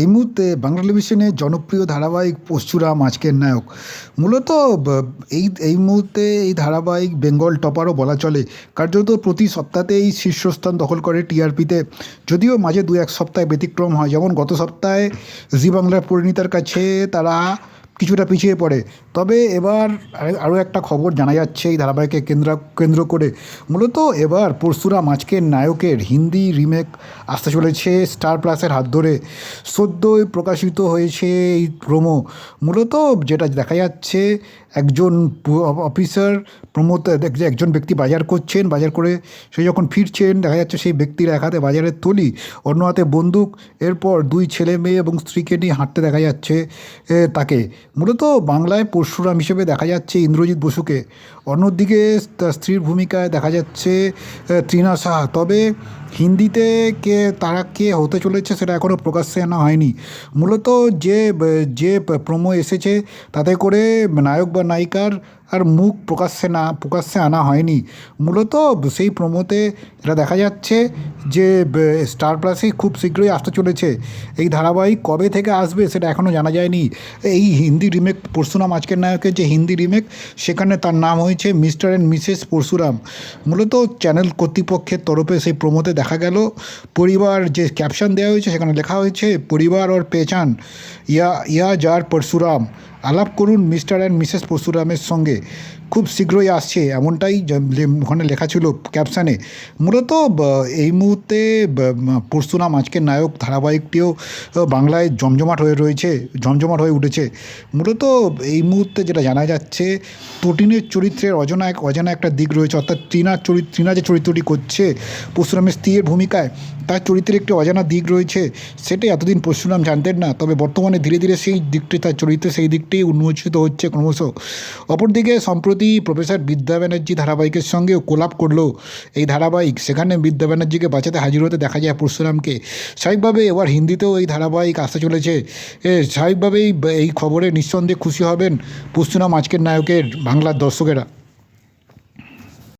এই মুহূর্তে বাংলা টেলিভিশনের জনপ্রিয় ধারাবাহিক পরশুরাম, আজকের নায়ক। মূলত এই এই মুহূর্তে এই ধারাবাহিক বেঙ্গল টপারও বলা চলে। কার্যত প্রতি সপ্তাহতেই শীর্ষস্থান দখল করে টিআরপিতে। যদিও মাঝে দু এক সপ্তাহে ব্যতিক্রম হয়। যেমন গত সপ্তাহে জি বাংলার পরিণীতার কাছে তারা কিছুটা পিছিয়ে পড়ে। তবে এবার আরও একটা খবর জানা যাচ্ছে, এই ধারাবাহিককে কেন্দ্র কেন্দ্র করে। মূলত এবার পরশুরাম, আজকের নায়কের হিন্দি রিমেক আসতে চলেছে স্টার প্লাসের হাত ধরে। সদ্যই প্রকাশিত হয়েছে এই প্রোমো। মূলত যেটা দেখা যাচ্ছে, একজন অফিসার যে একজন ব্যক্তি বাজার করছেন, বাজার করে সে যখন ফিরছেন, দেখা যাচ্ছে সেই ব্যক্তির এক হাতে বাজারের থলি, অন্য হাতে বন্দুক। এরপর দুই ছেলে মেয়ে এবং স্ত্রীকে নিয়ে হাঁটতে দেখা যাচ্ছে তাকে। মূলত বাংলায় পরশুরাম হিসেবে দেখা যাচ্ছে ইন্দ্রজিৎ বসুকে। অন্যদিকে তার স্ত্রীর ভূমিকায় দেখা যাচ্ছে তৃণা সাহা। তবে হিন্দিতে কে, তারা কে হতে চলেছে সেটা এখনও প্রকাশ্যে আনা হয়নি। মূলত যে যে প্রোমো এসেছে তাতে করে নায়ক বা নায়িকার আর মুখ প্রকাশ্যে না প্রকাশ্যে আনা হয়নি। মূলত সেই প্রোমোতে যেটা দেখা যাচ্ছে যে, স্টার প্লাসেই খুব শীঘ্রই আসতে চলেছে। এই ধারাবাহিক কবে থেকে আসবে সেটা এখনও জানা যায়নি। এই হিন্দি রিমেক পরশুরাম, আজকের নায়কের যে হিন্দি রিমেক, সেখানে তার নাম হয়েছে মিস্টার অ্যান্ড মিসেস পরশুরাম। মূলত চ্যানেল কর্তৃপক্ষের তরফে সেই প্রোমোতে দেখা গেল, পরিবার যে ক্যাপশন দেওয়া হয়েছে সেখানে লেখা হয়েছে, পরিবার ওর পেচান ইয়া ইয়া যার পরশুরাম, আলাপ করুন মিস্টার অ্যান্ড মিসেস পরশুরামের সঙ্গে। খুব শীঘ্রই আসছে। এমনটাই ওখানে লেখা ছিল ক্যাপশানে মূলত এই মুহূর্তে পরশুরাম আজকের নায়ক ধারাবাহিকটিও বাংলায় জমজমাট হয়ে রয়েছে, জমজমাট হয়ে উঠেছে। মূলত, এই মুহূর্তে যেটা জানা যাচ্ছে তটিনের চরিত্রের অজানা এক, অজানা একটা দিক রয়েছে, অর্থাৎ তৃণার চরিত্র তৃণা যে চরিত্রটি করছে, পরশুরামের স্ত্রীর ভূমিকায় তার চরিত্রের একটি অজানা দিক রয়েছে, সেটাই এতদিন পরশুরাম জানতেন না। তবে বর্তমানে ধীরে ধীরে সেই দিকটি, তার চরিত্রে সেই দিকটি উন্মোচিত হচ্ছে ক্রমশ। অপরদিকে সম্প্রতি প্রফেসর বিদ্যা ব্যানার্জি ধারাবাহিকের সঙ্গেও কোলাপ করল। এই ধারাবাহিক, সেখানে বিদ্যা ব্যানার্জিকে বাঁচাতে হাজির হতে দেখা যায় পরশুরামকে। স্বাভাবিকভাবে এবার হিন্দিতেও এই ধারাবাহিক আসতে চলেছে। স্বাভাবিকভাবেই এই খবরে নিঃসন্দেহে খুশি হবেন পরশুরাম আজকের নায়কের বাংলার দর্শকেরা।